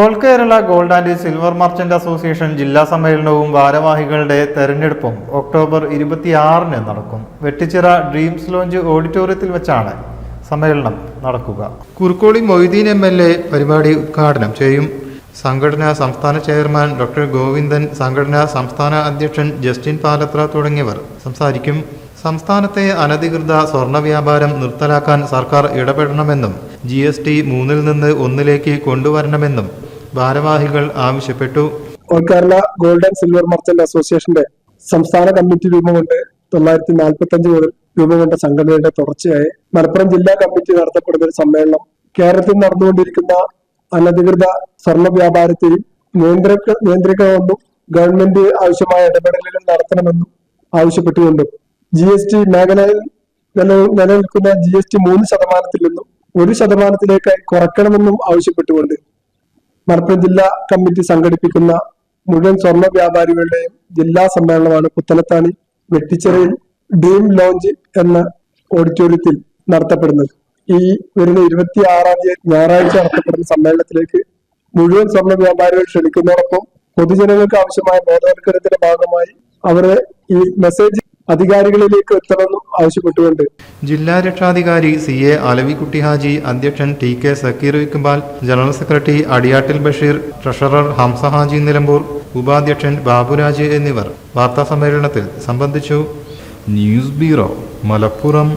All Kerala gold and silver merchant association ജില്ലാ സമ്മേളനവും ഭാരവാഹികളുടെ തെരഞ്ഞെടുപ്പും ഒക്ടോബർ ഇരുപത്തിയാറിന് നടക്കും. വെട്ടിച്ചിറ ഡ്രീംസ് ലോഞ്ച് ഓഡിറ്റോറിയത്തിൽ വെച്ചാണ് സമ്മേളനം നടക്കുക. Kurukkoli Moideen M L A പരിപാടി ഉദ്ഘാടനം ചെയ്യും. സംഘടനാ സംസ്ഥാന ചെയർമാൻ ഡോക്ടർ ഗോവിന്ദൻ സംഘടനാ സംസ്ഥാന അധ്യക്ഷൻ ജസ്റ്റിൻ പാലത്ര തുടങ്ങിയവർ സംസാരിക്കും. സംസ്ഥാനത്തെ അനധികൃത സ്വർണ വ്യാപാരം നിർത്തലാക്കാൻ സർക്കാർ ഇടപെടണമെന്നും ജി എസ് ടി മൂന്നിൽ നിന്ന് ഒന്നിലേക്ക് കൊണ്ടുവരണമെന്നും ഭാരവാഹികൾ ആവശ്യപ്പെട്ടു. All Kerala gold and silver merchant അസോസിയേഷന്റെ സംസ്ഥാന കമ്മിറ്റി രൂപം കൊണ്ട് തൊള്ളായിരത്തി നാൽപ്പത്തി അഞ്ച് മുതൽ രൂപം കൊണ്ട സംഘടനയുടെ തുടർച്ചയായി മലപ്പുറം ജില്ലാ കമ്മിറ്റി നടത്തപ്പെടുന്ന ഒരു സമ്മേളനം കേരളത്തിൽ നടന്നുകൊണ്ടിരിക്കുന്ന അനധികൃത സ്വർണ വ്യാപാരത്തെയും നിയന്ത്രിക്ക നിയന്ത്രിക്കണമെന്നും ഗവൺമെന്റ് ആവശ്യമായ ഇടപെടലുകൾ നടത്തണമെന്നും ആവശ്യപ്പെട്ടുകൊണ്ടും ജി എസ് ടി മേഖലയിൽ നില- നിലനിൽക്കുന്ന ജി എസ് ടി മൂന്ന് ശതമാനത്തിൽ നിന്നും ഒരു ശതമാനത്തിലേക്ക് കുറയ്ക്കണമെന്നും ആവശ്യപ്പെട്ടുകൊണ്ട് മലപ്പുറം ജില്ലാ കമ്മിറ്റി സംഘടിപ്പിക്കുന്ന മുഴുവൻ സ്വർണ വ്യാപാരികളുടെയും ജില്ലാ സമ്മേളനമാണ് പുത്തനത്താണി വെട്ടിച്ചിറയിൽ ഡ്രീം ലോഞ്ച് എന്ന ഓഡിറ്റോറിയത്തിൽ നടത്തപ്പെടുന്നത്. ഈ വരുന്ന ഇരുപത്തി ആറാം തീയതി ഞായറാഴ്ച നടത്തപ്പെടുന്ന സമ്മേളനത്തിലേക്ക് മുഴുവൻ സ്വർണ വ്യാപാരികൾ ക്ഷണിക്കുന്നതോടൊപ്പം പൊതുജനങ്ങൾക്ക് ആവശ്യമായ ബോധവൽക്കരണത്തിന്റെ ഭാഗമായി അവരെ ഈ മെസ്സേജ് അധികാരികളിലേക്ക് എത്തണമെന്നും ആവശ്യപ്പെട്ടുകൊണ്ട് ജില്ലാ രക്ഷാധികാരി സി എ അലവിക്കുട്ടി ഹാജി അധ്യക്ഷൻ T K Zakir Iqbal general secretary Adiyattil Basheer treasurer Hamza Haji Nilambur ഉപാധ്യക്ഷൻ ബാബുരാജ് എന്നിവർ വാർത്താ സമ്മേളനത്തിൽ സംബന്ധിച്ചു. News bureau Malappuram.